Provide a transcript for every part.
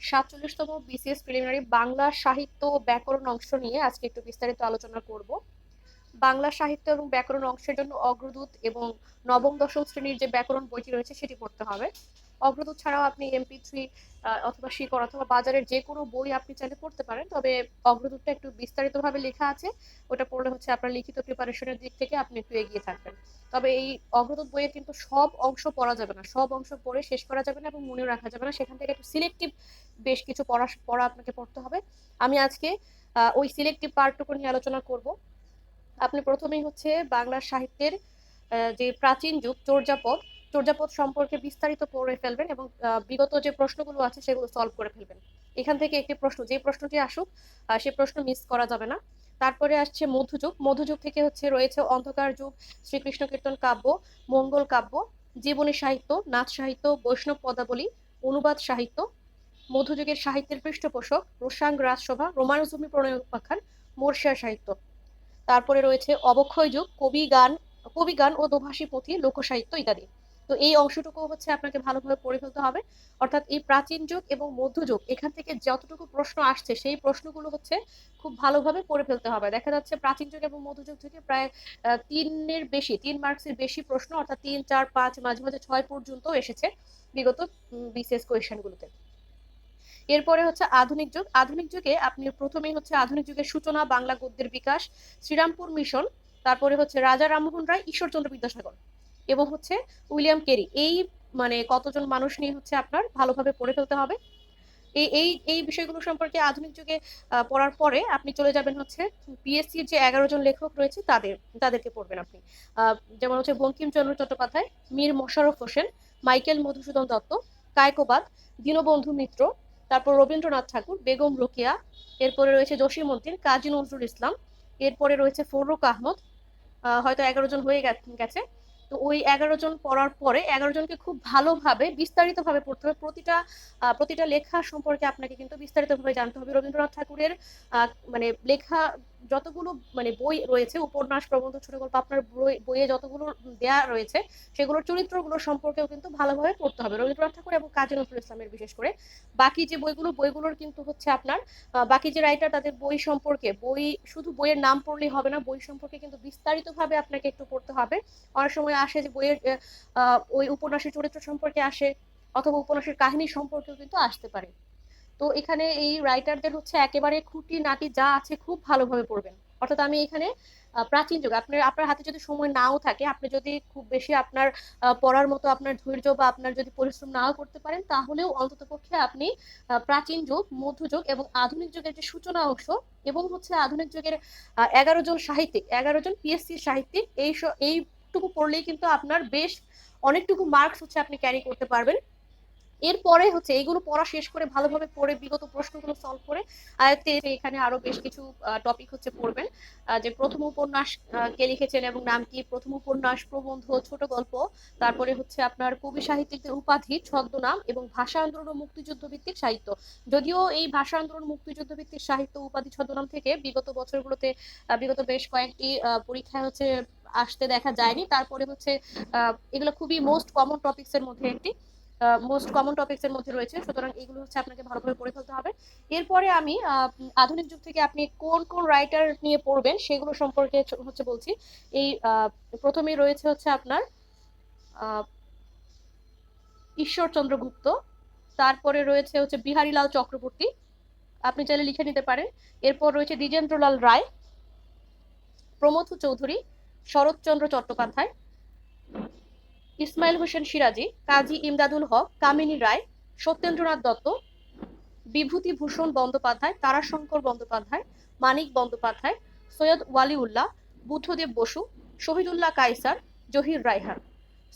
সাতচল্লিশতম BCS preliminary Bangla সাহিত্য ব্যাকরণ অংশ নিয়ে আজকে একটু বিস্তারিত আলোচনা করব। বাংলা সাহিত্য এবং ব্যাকরণ অংশের জন্য অগ্রদূত এবং নবম, দশম শ্রেণির যে ব্যাকরণ বইটি রয়েছে সেটি পড়তে হবে। অগ্রদূত ছাড়াও আপনি এমপি থ্রি অথবা শিকড় অথবা বাজারের যে কোনো বই আপনি চাইলে পড়তে পারেন, তবে অগ্রদূতটা একটু বিস্তারিতভাবে লেখা আছে। ওটা পড়লে হচ্ছে আপনার লিখিত প্রিপারেশনের দিক থেকে আপনি একটু এগিয়ে থাকবেন। তবে এই অগ্রদূত বইয়ের কিন্তু সব অংশ পড়া যাবে না, সব অংশ পড়ে শেষ করা যাবে না এবং মনে রাখা যাবে না। সেখান থেকে একটু সিলেক্টিভ বেশ কিছু পড়া পড়া আপনাকে পড়তে হবে। আমি আজকে ওই সিলেক্টিভ পার্টটুকু নিয়ে আলোচনা করব। আপনি প্রথমেই হচ্ছে বাংলা সাহিত্যের যে প্রাচীন যুগ চর্যাপদ চর্যাপদ সম্পর্কে বিস্তারিত পড়ে ফেলবেন এবং বিগত যে প্রশ্নগুলো আছে সেগুলো সলভ করে ফেলবেন। এখান থেকে একটি প্রশ্ন, যে প্রশ্নটি আসুক সে প্রশ্ন মিস করা যাবে না। তারপরে আসছে মধ্যযুগ মধ্যযুগ থেকে হচ্ছে রয়েছে অন্ধকার যুগ, শ্রীকৃষ্ণ কীর্তন কাব্য, মঙ্গল কাব্য, জীবনী সাহিত্য, নাচ সাহিত্য, বৈষ্ণব পদাবলী, অনুবাদ সাহিত্য মধ্যযুগের সাহিত্যের পৃষ্ঠপোষক রোসাং রাজসভা, রোমানুজমি প্রণয় উপাখ্যান, মোর্শিয়া সাহিত্য। তারপরে রয়েছে অবক্ষয় যুগ, কবি গান কবি গান ও দোভাষী পুঁথি, লোকসাহিত্য ইত্যাদি। তো এই অংশটুকু হচ্ছে আপনাকে ভালোভাবে পড়ে ফেলতে হবে। অর্থাৎ এই প্রাচীন যুগ এবং মধ্যযুগ এখান থেকে যতটুকু প্রশ্ন আসছে, সেই প্রশ্নগুলো হচ্ছে খুব ভালোভাবে পড়ে ফেলতে হবে। দেখা যাচ্ছে প্রাচীন যুগ এবং মধ্যযুগ থেকে প্রায় তিনের বেশি, তিন মার্কসের বেশি প্রশ্ন, অর্থাৎ তিন, চার, পাঁচ, মাঝে মাঝে ছয় পর্যন্ত এসেছে বিগত বিসিএস কোয়েশনগুলোতে। এরপরে হচ্ছে আধুনিক যুগ। আধুনিক যুগে আপনি প্রথমেই হচ্ছে আধুনিক যুগের সূচনা, বাংলা গদ্যের বিকাশ, শ্রীরামপুর মিশন, তারপরে হচ্ছে রাজা রামমোহন রায়, ঈশ্বরচন্দ্র বিদ্যাসাগর এবং হচ্ছে উইলিয়াম কেরি। এই মানে কতজন মানুষ নিয়ে হচ্ছে আপনার ভালোভাবে পড়ে ফেলতে হবে। এই এই এই বিষয়গুলো সম্পর্কে আধুনিক যুগে পড়ার পরে আপনি চলে যাবেন হচ্ছে পিএসসির যে এগারো জন লেখক রয়েছে তাদের, তাদেরকে পড়বেন আপনি। যেমন হচ্ছে বঙ্কিমচন্দ্র চট্টোপাধ্যায়, মীর মোশাররফ হোসেন, মাইকেল মধুসূদন দত্ত কায়কোবাদ দীনবন্ধু মিত্র তারপর রবীন্দ্রনাথ ঠাকুর, বেগম রোকেয়া, এরপরে রয়েছে জসিমউদ্দিন কাজী নজরুল ইসলাম, এরপরে রয়েছে ফররুক আহমদ হয়তো এগারো জন হয়ে গেছে তো ওই এগারো জন পড়ার পরে এগারো জনকে খুব ভালোভাবে, বিস্তারিতভাবে পড়তে হবে। প্রতিটা প্রতিটা লেখা সম্পর্কে আপনাকে কিন্তু বিস্তারিতভাবে জানতে হবে। রবীন্দ্রনাথ ঠাকুরের মানে লেখা যতগুলো মানে বই রয়েছে, উপন্যাস, প্রবন্ধ ছোট গল্প আপনার বইয়ে যতগুলো দেয়া রয়েছে, সেগুলোর চরিত্রগুলো সম্পর্কেও কিন্তু ভালোভাবে পড়তে হবে। রবীন্দ্রনাথ ঠাকুর এবং কাজী নজরুল ইসলামের বিশেষ করে। বাকি যে বইগুলো, বইগুলোর কিন্তু হচ্ছে আপনার বাকি যে রাইটার তাদের বই সম্পর্কে, বই শুধু বইয়ের নাম পড়লেই হবে না, বই সম্পর্কে কিন্তু বিস্তারিতভাবে আপনাকে একটু পড়তে হবে। অনেক সময় আসে যে বইয়ের ওই উপন্যাসের চরিত্র সম্পর্কে আসে, অথবা উপন্যাসের কাহিনী সম্পর্কেও কিন্তু আসতে পারে। তো এখানে এই রাইটারদের হচ্ছে একেবারে খুঁটি নাটি যা আছে খুব ভালোভাবে পড়বেন। অর্থাৎ আমি এখানে প্রাচীন যুগ, আপনার আপনার হাতে যদি সময় নাও থাকে, আপনি যদি খুব বেশি আপনার পড়ার মতো আপনার ধৈর্য বা আপনার যদি পরিশ্রম নাও করতে পারেন, তাহলেও অন্তত পক্ষে আপনি প্রাচীন যুগ মধ্যযুগ এবং আধুনিক যুগের যে সূচনা অংশ এবং হচ্ছে আধুনিক যুগের এগারো জন সাহিত্যিক, এগারো জন পিএসসি সাহিত্যিক, এই এইটুকু পড়লেই কিন্তু আপনার বেশ অনেকটুকু মার্কস হচ্ছে আপনি ক্যারি করতে পারবেন। এরপরে হচ্ছে এগুলো পড়া শেষ করে ভালোভাবে পড়ে বিগত প্রশ্নগুলো সলভ করে আয়ত্তে এখানে আরও বেশ কিছু টপিক হচ্ছে পড়বেন। যে প্রথম উপন্যাস কে লিখেছেন এবং নাম কি? প্রথম উপন্যাস, প্রবন্ধ, ছোট গল্প, তারপরে হচ্ছে আপনার কবি সাহিত্যিকদের উপাধি, ছদ্মনাম এবং ভাষা আন্দোলন ও মুক্তিযুদ্ধ ভিত্তিক সাহিত্য। যদিও এই ভাষা আন্দোলন, মুক্তিযুদ্ধ ভিত্তিক সাহিত্য, উপাধি, ছদ্মনাম থেকে বিগত বছরগুলোতে বিগত বেশ কয়েকটি পরীক্ষায় হচ্ছে আসতে দেখা যায়নি। তারপরে হচ্ছে এগুলো খুবই মোস্ট কমন টপিক্স এর মধ্যে একটি। মোস্ট কমন টপিক্স এর মধ্যে রয়েছে। সুতরাং এগুলো হচ্ছে আপনাকে ভালোভাবে পড়ে ফেলতে হবে। এরপরে আমি আধুনিক যুগ থেকে আপনি কোন কোন রাইটার নিয়ে পড়বেন সেগুলো সম্পর্কে হচ্ছে বলছি। এই প্রথমেই রয়েছে হচ্ছে আপনার ঈশ্বরচন্দ্র গুপ্ত। তারপরে রয়েছে হচ্ছে বিহারীলাল চক্রবর্তী। আপনি চাইলে লিখে নিতে পারেন। এরপর রয়েছে দ্বিজেন্দ্রলাল রায়, প্রমথ চৌধুরী, শরৎচন্দ্র চট্টোপাধ্যায় ইসমাইল হোসেন সিরাজি, কাজী ইমদাদুল হক, কামিনী রায়, সত্যেন্দ্রনাথ দত্ত, বিভূতি ভূষণ বন্দ্যোপাধ্যায়, তারাশঙ্কর বন্দ্যোপাধ্যায়, মানিক বন্দ্যোপাধ্যায়, সৈয়দ ওয়ালিউল্লাহ, বুদ্ধদেব বসু, শহীদুল্লাহ কাইসার জহির রায়হান।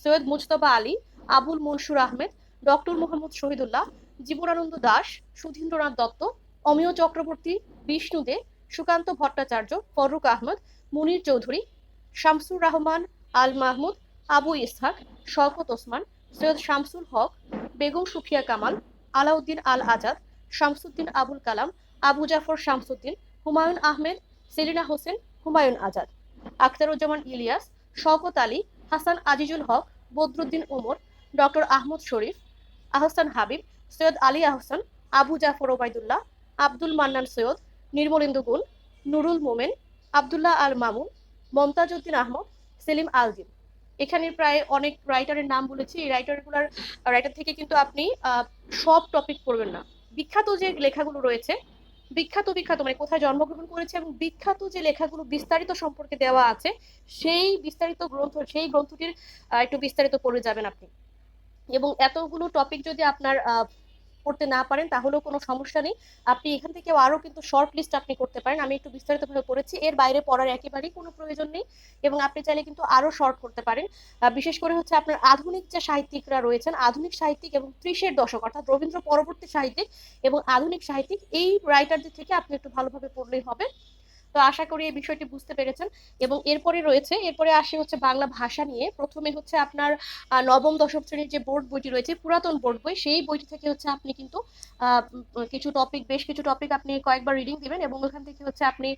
সৈয়দ মুজতবা আলী, আবুল মনসুর আহমেদ, ডক্টর মোহাম্মদ শহীদুল্লাহ, জীবনানন্দ দাস, সুধীন্দ্রনাথ দত্ত, অমিয় চক্রবর্তী, বিষ্ণু দে, সুকান্ত ভট্টাচার্য ফরুক আহমদ, মুনির চৌধুরী, শামসুর রহমান, আল মাহমুদ আবু ইসহাক, শওকত ওসমান, সৈয়দ শামসুল হক, বেগম সুফিয়া কামাল, আলাউদ্দিন আল আজাদ শামসুদ্দিন আবুল কালাম, আবু জাফর শামসুদ্দিন, হুমায়ুন আহমেদ, সেলিনা হোসেন, হুমায়ুন আজাদ। আখতারুজ্জামান ইলিয়াস, শওকত আলী, হাসান আজিজুল হক, বদরুদ্দিন ওমর, ডক্টর আহমদ শরীফ, আহসান হাবিব, সৈয়দ আলী আহসান, আবু জাফর ওবায়দুল্লাহ, আব্দুল মান্নান সৈয়দ নির্মলেন্দু গুল, নুরুল মোমেন, আবদুল্লাহ আল মামুন মমতাজ উদ্দিন আহমদ, সেলিম আলদিন। এখানে প্রায় অনেক রাইটারের নাম বলেছি। এই রাইটারগুলোর রাইটার থেকে কিন্তু আপনি সব টপিক পড়বেন না। বিখ্যাত যে লেখাগুলো রয়েছে, বিখ্যাত বিখ্যাত মানে কোথায় জন্মগ্রহণ করেছে এবং বিখ্যাত যে লেখাগুলো বিস্তারিত সম্পর্কে দেওয়া আছে, সেই বিস্তারিত গ্রন্থ, সেই গ্রন্থটির একটু বিস্তারিত পড়ে যাবেন আপনি। এবং এতগুলো টপিক যদি আপনার পড়তে না পারেন, তাহলেও কোনো সমস্যা নেই। আপনি এখান থেকে আরও কিন্তু শর্ট লিস্ট আপনি করতে পারেন। আমি একটু বিস্তারিতভাবে পড়েছি। এর বাইরে পড়ার একেবারেই কোনো প্রয়োজন নেই এবং আপনি চাইলে কিন্তু আরও শর্ট করতে পারেন। বিশেষ করে হচ্ছে আপনার আধুনিক যে সাহিত্যিকরা রয়েছেন, আধুনিক সাহিত্যিক এবং ত্রিশের দশক, অর্থাৎ রবীন্দ্র পরবর্তী সাহিত্যিক এবং আধুনিক সাহিত্যিক, এই রাইটারদের থেকে আপনি একটু ভালোভাবে পড়লেই হবে। তো আশা করি এই বিষয়টি বুঝতে পেরেছেন। এবং এরপরে রয়েছে, এরপরে আসে হচ্ছে বাংলা ভাষা নিয়ে। প্রথমে হচ্ছে আপনার নবম, দশম শ্রেণির যে বোর্ড বইটি রয়েছে, পুরাতন বোর্ড বই, সেই বইটি থেকে হচ্ছে আপনি কিন্তু কিছু টপিক বেশ কিছু টপিক আপনি কয়েকবার রিডিং দিবেন এবং ওখান থেকে হচ্ছে আপনি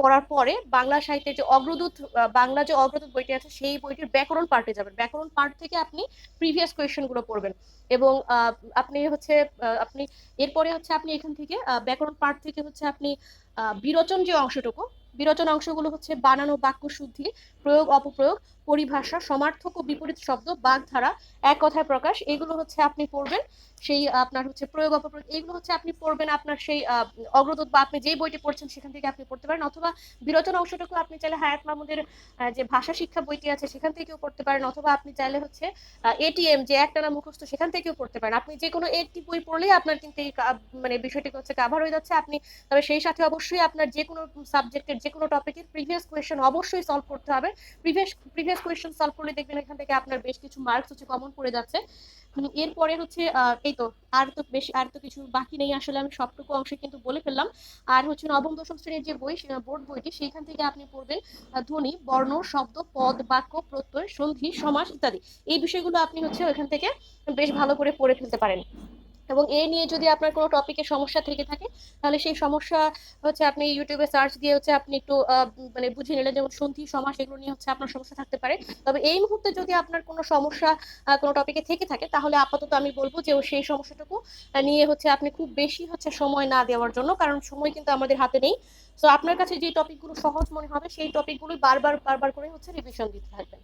পড়ার পরে বাংলা সাহিত্যের যে অগ্রদূত বাংলা যে অগ্রদূত বইটি আছে, সেই বইটির ব্যাকরণ পার্টে যাবেন। ব্যাকরণ পার্ট থেকে আপনি প্রিভিয়াস কোয়েশ্চেনগুলো পড়বেন। এবং আপনি হচ্ছে আপনি, এরপরে হচ্ছে আপনি এখান থেকে ব্যাকরণ পার্ট থেকে হচ্ছে আপনি বিরোচন যে অংশটুকু বিরোচন অংশগুলো হচ্ছে বানানো বাক্য শুদ্ধি প্রয়োগ অপপ্রয়োগ পরিভাষা, সমার্থক ও বিপরীত শব্দ, বাগধারা, এক কথায় প্রকাশ, এগুলো হচ্ছে আপনি পড়বেন। সেই, আপনার হচ্ছে প্রয়োগ, অপপ্রয়োগ, এগুলো হচ্ছে আপনি পড়বেন আপনার সেই অগ্রদূত বা আপনি যেই বইটি পড়ছেন সেখান থেকে আপনি পড়তে পারেন। অথবা বিরোচন অংশটুকু আপনি চাইলে হায়াত মাহমুদের যে ভাষা শিক্ষা বইটি আছে সেখান থেকেও পড়তে পারেন। অথবা আপনি চাইলে হচ্ছে এটিএম যে একটানা মুখস্থ সেখান থেকেও পড়তে পারেন। আপনি যে কোনো একটি বই পড়লেই আপনার কিন্তু এই মানে বিষয়টি হচ্ছে কাভার হয়ে যাচ্ছে। আপনি, তবে সেই সাথে অবশ্যই আপনার যে কোনো সাবজেক্টের যে কোনো টপিকের প্রিভিয়াস কোয়েশ্চেন অবশ্যই সলভ করতে হবে। প্রিভিয়াস প্রিভিয়াস কোয়েশ্চেন সলভ করলে দেখবেন এখান থেকে আপনার বেশ কিছু মার্কস হচ্ছে কমন পড়ে যাচ্ছে। এরপরে হচ্ছে এই তো, আর তো বেশি, আর তো কিছু বাকি নেই আসলে আমি সবটুকু অংশে কিন্তু বলে ফেললাম। আর হচ্ছে নবম, দশম শ্রেণির যে বই বোর্ড বইটি, সেইখান থেকে আপনি পড়বেন ধ্বনি, বর্ণ, শব্দ, পদ, বাক্য, প্রত্যয়, সন্ধি, সমাস ইত্যাদি। এই বিষয়গুলো আপনি হচ্ছে ওইখান থেকে বেশ ভালো করে পড়ে ফেলতে পারেন। এবং এ নিয়ে যদি আপনার কোনো টপিকে সমস্যা থেকে থাকে, তাহলে সেই সমস্যা হচ্ছে আপনি ইউটিউবে সার্চ দিয়ে হচ্ছে আপনি একটু মানে বুঝে নিলেন, যেমন সন্ধি, সমাস, এগুলো নিয়ে হচ্ছে আপনার সমস্যা থাকতে পারে। তবে এই মুহূর্তে যদি আপনার কোনো সমস্যা কোনো টপিকে থেকে থাকে, তাহলে আপাতত আমি বলব যে সেই সমস্যাটুকু নিয়ে হচ্ছে আপনি খুব বেশি হচ্ছে সময় না দেওয়ার জন্য, কারণ সময় কিন্তু আমাদের হাতে নেই। তো আপনার কাছে যে টপিকগুলো সহজ মনে হবে, সেই টপিকগুলোই বারবার বারবার করে হচ্ছে রিভিশন দিতে থাকবেন।